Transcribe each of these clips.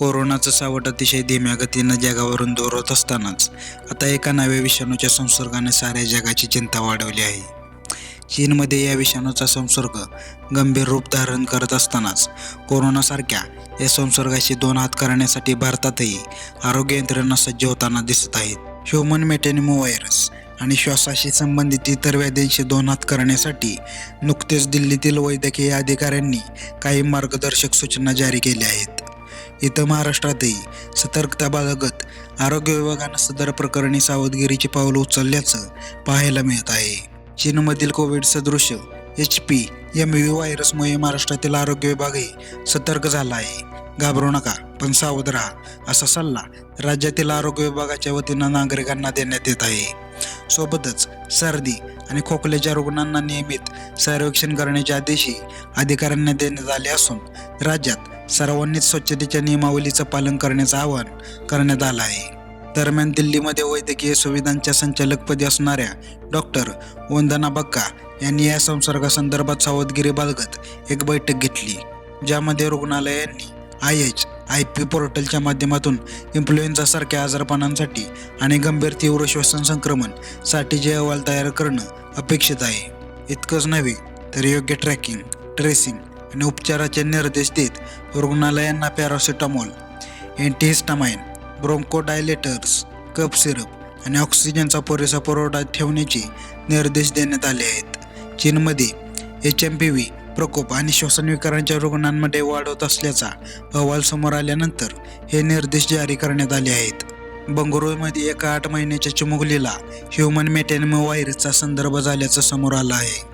कोरोनाचं सावट अतिशय धीम्या गतीनं जगावरून दूर होत असतानाच आता एका नव्या विषाणूच्या संसर्गाने साऱ्या जगाची चिंता वाढवली आहे. चीनमध्ये या विषाणूचा संसर्ग गंभीर रूप धारण करत असतानाच कोरोनासारख्या या संसर्गाशी दोन हात करण्यासाठी भारतातही आरोग्य यंत्रणा सज्ज होताना दिसत आहेत. ह्युमन मेटेनिमो व्हायरस आणि श्वासाशी संबंधित इतर व्याधींशी दोन हात करण्यासाठी नुकतेच दिल्लीतील वैद्यकीय अधिकाऱ्यांनी काही मार्गदर्शक सूचना जारी केल्या आहेत. इथं महाराष्ट्रातही सतर्कता बाळगत आरोग्य विभागानं सदर प्रकरणी सावधगिरीची पावलं उचलल्याचं पाहायला मिळत आहे. चीनमधील कोविड सदृश एच पी एम व्ही व्हायरसमुळे महाराष्ट्रातील आरोग्य विभागही सतर्क झाला आहे. घाबरू नका पण सावध राहा असा सल्ला राज्यातील आरोग्य विभागाच्या वतीनं नागरिकांना देण्यात येत आहे. सोबतच सर्दी आणि खोकल्याच्या रुग्णांना नियमित सर्वेक्षण करण्याचे आदेशही अधिकाऱ्यांना देण्यात आले असून राज्यात सर्वांनीच स्वच्छतेच्या नियमावलीचं पालन करण्याचं आवाहन करण्यात आलं आहे. दरम्यान दिल्लीमध्ये वैद्यकीय सुविधांच्या संचालकपदी असणाऱ्या डॉक्टर वंदना बक्का यांनी या संसर्गासंदर्भात सावधगिरी बाळगत एक बैठक घेतली ज्यामध्ये रुग्णालयांनी आय एच आय पी पोर्टलच्या माध्यमातून इन्फ्लुएन्झासारख्या आजारपणांसाठी आणि गंभीर तीव्र श्वसन संक्रमण साठीचे अहवाल तयार करणं अपेक्षित आहे. इतकंच नव्हे तर योग्य ट्रॅकिंग ट्रेसिंग आणि उपचाराचे निर्देश देत रुग्णालयांना paracetamol antihistamine bronchodilators cough syrup आणि ऑक्सिजनचा पुरेसा पुरवठा ठेवण्याचे निर्देश देण्यात आले आहेत. चीनमध्ये एच एम पी व्ही प्रकोप आणि श्वसनविकारांच्या रुग्णांमध्ये वाढवत असल्याचा अहवाल समोर आल्यानंतर हे निर्देश जारी करण्यात आले आहेत. बंगळुरूमध्ये एका आठ महिन्याच्या चिमुकलीला ह्युमन मेटेनिमो व्हायरसचा संदर्भ झाल्याचं समोर आलं आहे.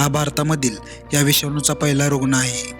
हा भारतामधील या विषाणूचा पहिला रुग्ण आहे.